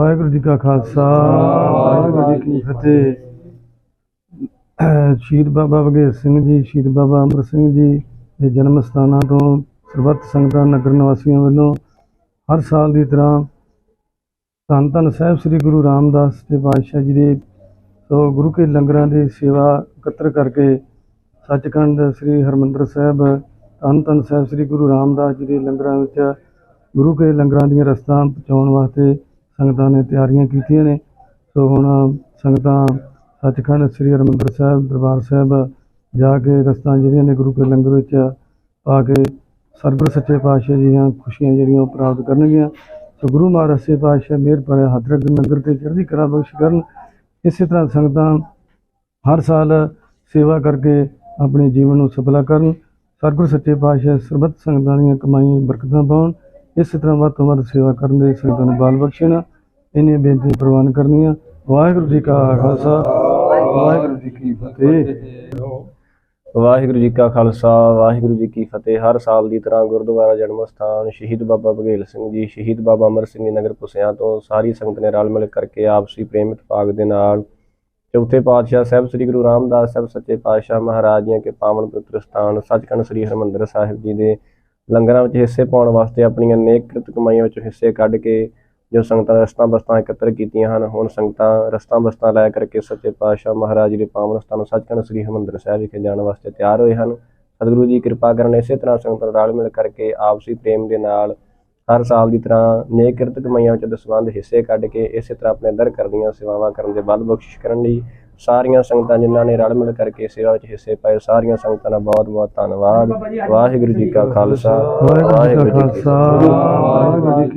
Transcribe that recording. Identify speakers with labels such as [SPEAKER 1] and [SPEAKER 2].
[SPEAKER 1] ਵਾਹਿਗੁਰੂ ਜੀ ਕਾ ਖਾਲਸਾ, ਵਾਹਿਗੁਰੂ ਜੀ ਕੀ ਫਤਿਹ। ਸ਼ਹੀਦ ਬਾਬਾ ਬਗੇਰ ਸਿੰਘ ਜੀ, ਸ਼ਹੀਦ ਬਾਬਾ ਅਮਰ ਸਿੰਘ ਜੀ ਦੇ ਜਨਮ ਸਥਾਨਾਂ ਤੋਂ ਸਰਬੱਤ ਸੰਗਤਾਂ, ਨਗਰ ਨਿਵਾਸੀਆਂ ਵੱਲੋਂ ਹਰ ਸਾਲ ਦੀ ਤਰ੍ਹਾਂ ਧੰਨ ਧੰਨ ਸਾਹਿਬ ਸ੍ਰੀ ਗੁਰੂ ਰਾਮਦਾਸ ਜੀ ਪਾਤਸ਼ਾਹ ਜੀ ਦੇ ਸੋ ਗੁਰੂ ਕੇ ਲੰਗਰਾਂ ਦੀ ਸੇਵਾ ਇਕੱਤਰ ਕਰਕੇ ਸੱਚਖੰਡ ਸ੍ਰੀ ਹਰਮੰਦਰ ਸਾਹਿਬ, ਧੰਨ ਧੰਨ ਸਾਹਿਬ ਸ੍ਰੀ ਗੁਰੂ ਰਾਮਦਾਸ ਜੀ ਦੇ ਲੰਗਰਾਂ ਵਿੱਚ ਗੁਰੂ ਕੇ ਲੰਗਰਾਂ ਦੀਆਂ ਰਸਤਾਂ ਪਹੁੰਚਾਉਣ ਵਾਸਤੇ ਸੰਗਤਾਂ ਨੇ ਤਿਆਰੀਆਂ ਕੀਤੀਆਂ ਨੇ। ਸੋ ਹੁਣ ਸੰਗਤਾਂ ਸੱਚਖੰਡ ਸ੍ਰੀ ਹਰਿਮੰਦਰ ਸਾਹਿਬ, ਦਰਬਾਰ ਸਾਹਿਬ ਜਾ ਕੇ ਰਸਤਾਂ ਜਿਹੜੀਆਂ ਨੇ ਗੁਰੂ ਕੇ ਲੰਗਰ ਵਿੱਚ ਪਾ ਕੇ ਸਰਬਰ ਸੱਚੇ ਪਾਤਸ਼ਾਹ ਦੀਆਂ ਖੁਸ਼ੀਆਂ ਜਿਹੜੀਆਂ ਉਹ ਪ੍ਰਾਪਤ ਕਰਨਗੀਆਂ। ਸੋ ਗੁਰੂ ਮਹਾਰਾਜ ਸੇ ਪਾਤਸ਼ਾਹ ਮਿਹਰ ਭਰੇ ਹਜ਼ਰਤ ਨਗਰ ਤੇ ਚੜ੍ਹਦੀ ਕਲਾ ਬਖਸ਼ ਕਰਨ। ਇਸੇ ਤਰ੍ਹਾਂ ਸੰਗਤਾਂ ਹਰ ਸਾਲ ਸੇਵਾ ਕਰਕੇ ਆਪਣੇ ਜੀਵਨ ਨੂੰ ਸਫਲਾ ਕਰਨ। ਸਤਿਗੁਰ ਸੱਚੇ ਪਾਤਸ਼ਾਹ ਸਰਬੱਤ ਸੰਗਤਾਂ ਦੀਆਂ ਕਮਾਈਆਂ, ਬਰਕਤਾਂ ਪਾਉਣ। ਇਸੇ ਤਰ੍ਹਾਂ ਵੱਧ ਤੋਂ ਵੱਧ ਸੇਵਾ ਕਰਨ ਦੇ ਸੰਗਤਾਂ ਨੂੰ ਬਾਲ ਬਖਸ਼ਣ ਇਹਨੇ ਬੇਨਤੀ ਪ੍ਰਵਾਨ ਕਰਨੀਆਂ। ਵਾਹਿਗੁਰੂ ਜੀ ਕਾ ਖਾਲਸਾ। ਵਾਹਿਗੁਰੂ ਜੀ ਕੀ ਫਤਿਹ।
[SPEAKER 2] ਵਾਹਿਗੁਰੂ ਜੀ ਕਾ ਖਾਲਸਾ, ਵਾਹਿਗੁਰੂ ਜੀ ਕੀ ਫਤਿਹ। ਹਰ ਸਾਲ ਦੀ ਤਰ੍ਹਾਂ ਗੁਰਦੁਆਰਾ ਜਨਮ ਸਥਾਨ ਸ਼ਹੀਦ ਬਾਬਾ ਬਘੇਲ ਸਿੰਘ ਜੀ, ਸ਼ਹੀਦ ਬਾਬਾ ਅਮਰ ਸਿੰਘ ਜੀ ਨਗਰ ਪੁਸਿਆਂ ਤੋਂ ਸਾਰੀ ਸੰਗਤ ਨੇ ਰਲ ਮਿਲ ਕਰਕੇ ਆਪਸੀ ਪ੍ਰੇਮ ਇਤਫਾਕ ਦੇ ਨਾਲ ਚੌਥੇ ਪਾਤਸ਼ਾਹ ਸਾਹਿਬ ਸ੍ਰੀ ਗੁਰੂ ਰਾਮਦਾਸ ਸਾਹਿਬ ਸੱਚੇ ਪਾਤਸ਼ਾਹ ਮਹਾਰਾਜ ਜੀਆਂ ਕੇ ਪਾਵਨ ਪਵਿੱਤਰ ਸਥਾਨ ਸੱਚਖੰਡ ਸ੍ਰੀ ਹਰਿਮੰਦਰ ਸਾਹਿਬ ਜੀ ਦੇ ਲੰਗਰਾਂ ਵਿੱਚ ਹਿੱਸੇ ਪਾਉਣ ਵਾਸਤੇ ਆਪਣੀਆਂ ਨੇਕ ਕਿਰਤ ਕਮਾਈਆਂ ਵਿੱਚੋਂ ਹਿੱਸੇ ਕੱਢ ਕੇ ਜੋ ਸੰਗਤਾਂ ਰਸਤਾਂ ਬਸਤਾਂ ਇਕੱਤਰ ਕੀਤੀਆਂ ਹਨ, ਹੁਣ ਸੰਗਤਾਂ ਰਸਤਾਂ ਬਸਤਾਂ ਲੈ ਕਰਕੇ ਸੱਚੇ ਪਾਤਸ਼ਾਹ ਮਹਾਰਾਜ ਜੀ ਦੇ ਪਾਵਨ ਸਥਾਨ ਸੱਚਖੰਡ ਸ੍ਰੀ ਹਰਿਮੰਦਰ ਸਾਹਿਬ ਵਿਖੇ ਜਾਣ ਵਾਸਤੇ ਤਿਆਰ ਹੋਏ ਹਨ। ਸਤਿਗੁਰੂ ਜੀ ਕਿਰਪਾ ਕਰਨ ਇਸੇ ਤਰ੍ਹਾਂ ਸੰਗਤਾਂ ਰਲ ਮਿਲ ਕਰਕੇ ਆਪਸੀ ਪ੍ਰੇਮ ਦੇ ਨਾਲ ਹਰ ਸਾਲ ਦੀ ਤਰ੍ਹਾਂ ਨੇਕ ਕਿਰਤ ਕਮਾਈਆਂ ਵਿੱਚ ਦਸਵੰਧ ਹਿੱਸੇ ਕੱਢ ਕੇ ਇਸੇ ਤਰ੍ਹਾਂ ਆਪਣੇ ਦਰ ਕਰਦੀਆਂ ਸੇਵਾਵਾਂ ਕਰਨ ਦੇ ਬਲ ਬਖਸ਼ਿਸ਼ ਕਰਨ ਲਈ ਸਾਰੀਆਂ ਸੰਗਤਾਂ ਜਿਨ੍ਹਾਂ ਨੇ ਰਲ ਮਿਲ ਕਰਕੇ ਸੇਵਾ ਵਿੱਚ ਹਿੱਸੇ ਪਾਏ ਸਾਰੀਆਂ ਸੰਗਤਾਂ ਦਾ ਬਹੁਤ ਬਹੁਤ ਧੰਨਵਾਦ। ਵਾਹਿਗੁਰੂ ਜੀ ਕਾ ਖਾਲਸਾ
[SPEAKER 1] ਵਾਹਿਗੁਰੂ ਜੀ ਕਾ ਖਾਲਸਾ ਵਾਹਿਗੁਰੂ ਜੀ